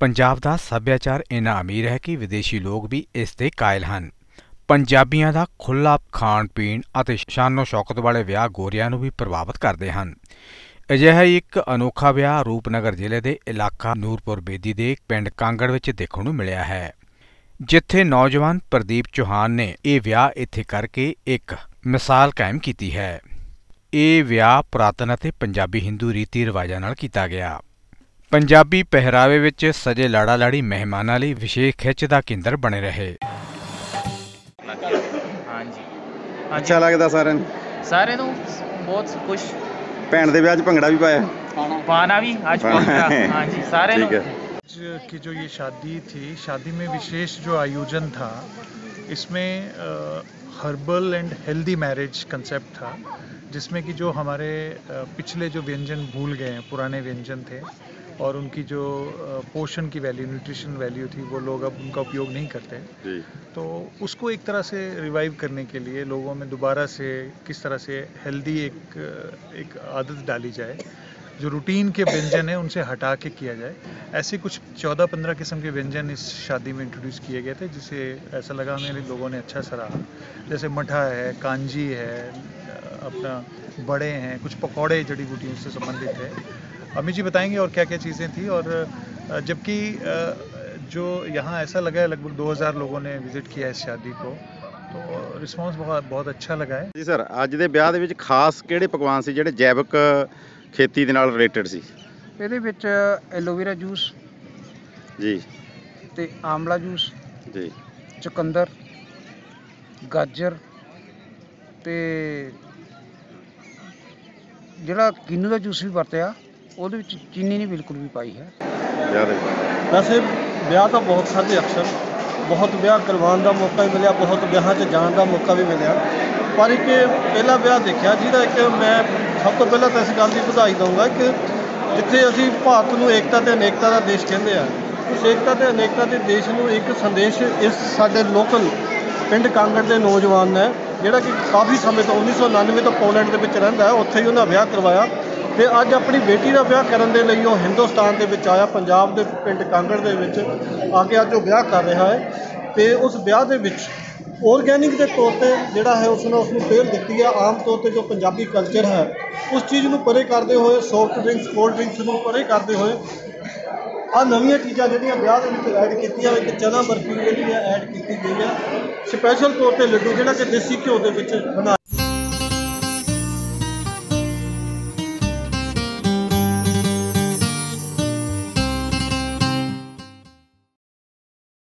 ਪੰਜਾਬ ਦਾ ਸੱਭਿਆਚਾਰ ਇੰਨਾ ਅਮੀਰ ਹੈ ਕਿ ਵਿਦੇਸ਼ੀ ਲੋਕ ਵੀ ਇਸ 'ਤੇ ਕਾਇਲ ਹਨ। ਪੰਜਾਬੀਆਂ ਦਾ ਖੁੱਲ੍ਹਾ ਖਾਣ ਪੀਣ ਅਤੇ ਸ਼ਾਨੋ ਸ਼ੌਕਤ ਵਾਲੇ ਵਿਆਹ ਗੋਰਿਆਂ ਨੂੰ ਵੀ ਪ੍ਰਭਾਵਿਤ ਕਰਦੇ ਹਨ। ਅਜਿਹਾ ਹੀ ਇੱਕ ਅਨੋਖਾ ਵਿਆਹ ਰੂਪਨਗਰ ਜ਼ਿਲ੍ਹੇ ਦੇ ਇਲਾਕਾ ਨੂਰਪੁਰ ਬੇਦੀ ਦੇ ਪਿੰਡ ਕਾਂਗੜ ਵਿੱਚ ਦੇਖਣ ਨੂੰ ਮਿਲਿਆ ਹੈ। ਜਿੱਥੇ ਨੌਜਵਾਨ ਪ੍ਰਦੀਪ ਚੌਹਾਨ ਨੇ ਇਹ ਵਿਆਹ ਇੱਥੇ ਕਰਕੇ ਇੱਕ ਮਿਸਾਲ ਕਾਇਮ ਕੀਤੀ ਹੈ। ਇਹ ਵਿਆਹ ਪੁਰਾਤਨ ਅਤੇ ਪੰਜਾਬੀ ਹਿੰਦੂ ਰੀਤੀ ਰਿਵਾਜਾਂ ਨਾਲ ਕੀਤਾ ਗਿਆ। ਪੰਜਾਬੀ ਪਹਿਰਾਵੇ ਵਿੱਚ ਸਜੇ ਲਾੜਾ ਲਾੜੀ ਮਹਿਮਾਨਾਂ ਲਈ ਵਿਸ਼ੇਸ਼ ਖਿੱਚ ਦਾ ਕੇਂਦਰ ਬਣੇ ਰਹੇ ਹਾਂਜੀ ਅੱਛਾ ਲੱਗਦਾ ਸਾਰਿਆਂ ਨੂੰ ਸਾਰੇ ਨੂੰ ਬਹੁਤ ਖੁਸ਼ ਭੈਣ ਦੇ ਵਿਆਹ 'ਚ ਭੰਗੜਾ ਵੀ ਪਾਇਆ ਪਾਣਾ ਵੀ ਅੱਜ ਪਹੁੰਚਾ ਹਾਂਜੀ ਸਾਰੇ ਨੂੰ ठीक है आज की जो ये शादी थी शादी में विशेष जो आयोजन था इसमें herbal and healthy marriage concept था जिसमें कि जो हमारे अ, पिछले जो व्यंजन भूल गए हैं पुराने व्यंजन थे और उनकी जो पोषण की वैल्यू न्यूट्रिशन वैल्यू थी वो लोग अब उनका उपयोग नहीं करते। तो उसको एक तरह से रिवाइव करने के लिए लोगों में दोबारा से किस तरह से हेल्दी एक एक आदत डाली जाए जो रूटीन के व्यंजन है उनसे हटा के किया जाए। ऐसे कुछ चौदह पंद्रह किस्म के व्यंजन इस शादी में इंट्रोड्यूस किए गए थे जिसे ऐसा लगा हमें लोगों ने अच्छा सराहा। जैसे मठा है कांजी है अपना बड़े हैं कुछ पकौड़े जड़ी बूटियों से संबंधित है। अमित जी बताएंगे और क्या क्या चीज़ें थी और अ, जबकि अ, जो यहाँ ऐसा लगा है लगभग 2000 लोगों ने विजिट किया इस शादी को तो रिस्पांस बहुत बहुत अच्छा लगा है ਜੀ ਸਰ ਅੱਜ ਦੇ ਵਿਆਹ ਦੇ ਵਿੱਚ ਖਾਸ ਕਿਹੜੇ ਪਕਵਾਨ ਸੀ ਜਿਹੜੇ ਜੈਵਿਕ ਖੇਤੀ ਦੇ ਨਾਲ ਰਿਲੇਟਡ ਸੀ ਇਹਦੇ ਵਿੱਚ ਐਲੋਵੇਰਾ ਜੂਸ ਜੀ ਤੇ ਆਮਲਾ ਜੂਸ ਜੀ ਚੁਕੰਦਰ ਗਾਜਰ ਤੇ ਜਿਹੜਾ ਕਿੰਨੂ ਦਾ ਜੂਸ ਵੀ ਵਰਤਿਆ ਉਹਦੇ ਵਿੱਚ ਚੀਨੀ ਨਹੀਂ ਬਿਲਕੁਲ ਵੀ ਪਾਈ ਹੈ। ਵੈਸੇ ਵਿਆਹ ਤਾਂ ਬਹੁਤ ਖਾਧੇ ਅਕਸਰ ਬਹੁਤ ਵਿਆਹ ਕਰਵਾਉਣ ਦਾ ਮੌਕਾ ਵੀ ਮਿਲਿਆ ਬਹੁਤ ਵਿਆਹਾਂ 'ਚ ਜਾਣ ਦਾ ਮੌਕਾ ਵੀ ਮਿਲਿਆ। ਪਰ ਇੱਕ ਪਹਿਲਾ ਵਿਆਹ ਦੇਖਿਆ ਜਿਹਦਾ ਇੱਕ ਮੈਂ ਸਭ ਤੋਂ ਪਹਿਲਾਂ ਤਾਂ ਇਸ ਗੱਲ ਦੀ ਵਧਾਈ ਦਊਂਗਾ ਕਿ ਜਿੱਥੇ ਅਸੀਂ ਭਾਰਤ ਨੂੰ ਏਕਤਾ ਤੇ ਅਨੇਕਤਾ ਦਾ ਦੇਸ਼ ਕਹਿੰਦੇ ਆ ਉਸ ਏਕਤਾ ਤੇ ਅਨੇਕਤਾ ਦੇ ਦੇਸ਼ ਨੂੰ ਇੱਕ ਸੰਦੇਸ਼ ਇਸ ਸਾਡੇ ਲੋਕਲ ਪਿੰਡ ਕਾਂਗੜ ਦੇ ਨੌਜਵਾਨ ਨੇ ਜਿਹੜਾ ਕਿ ਕਾਫੀ ਸਮੇਂ ਤੋਂ 1999 ਤੋਂ ਪੋਲੈਂਡ ਦੇ ਵਿੱਚ ਰਹਿੰਦਾ ਹੈ ਉੱਥੇ ਹੀ ਉਹਨਾਂ ਵਿਆਹ ਕਰਵਾਇਆ। ਤੇ ਅੱਜ ਆਪਣੀ ਬੇਟੀ ਦਾ ਵਿਆਹ ਕਰਨ ਦੇ ਲਈ ਉਹ ਹਿੰਦੁਸਤਾਨ ਦੇ ਵਿੱਚ ਆਇਆ, ਪੰਜਾਬ ਦੇ ਪਿੰਡ ਕਾਂਗੜ ਦੇ ਵਿੱਚ ਆ ਕੇ ਅੱਜ ਉਹ ਵਿਆਹ ਕਰ ਰਿਹਾ ਹੈ। ਤੇ ਉਸ ਵਿਆਹ ਦੇ ਵਿੱਚ ਆਰਗੈਨਿਕ ਦੇ ਤੌਰ ਤੇ ਜਿਹੜਾ ਹੈ ਉਸਨੇ ਉਸ ਨੂੰ ਪਹਿਲ ਦਿੱਤੀ ਹੈ, ਆਮ ਤੌਰ ਤੇ ਜੋ ਪੰਜਾਬੀ ਕਲਚਰ ਹੈ, ਉਸ ਚੀਜ਼ ਨੂੰ ਪਰੇ ਕਰਦੇ ਹੋਏ ਸੌਫਟ ਡਰਿੰਕਸ ਕੋਲਡ ਡਰਿੰਕਸ ਨੂੰ ਪਰੇ ਕਰਦੇ ਹੋਏ ਆ ਨਵੀਆਂ ਚੀਜ਼ਾਂ ਜਿਹੜੀਆਂ ਵਿਆਹ ਦੇ ਵਿੱਚ ਐਡ ਕੀਤੀਆਂ, ਇੱਕ ਚਨਾ ਬਰਫੀ ਜਿਹੜੀ ਹੈ ਐਡ ਕੀਤੀ ਗਈ ਹੈ। ਸਪੈਸ਼ਲ ਤੌਰ ਤੇ ਲੱਡੂ ਜਿਹੜਾ ਕਿ ਦੇਸੀ ਘਿਓ ਦੇ ਵਿੱਚ ਬਣਾ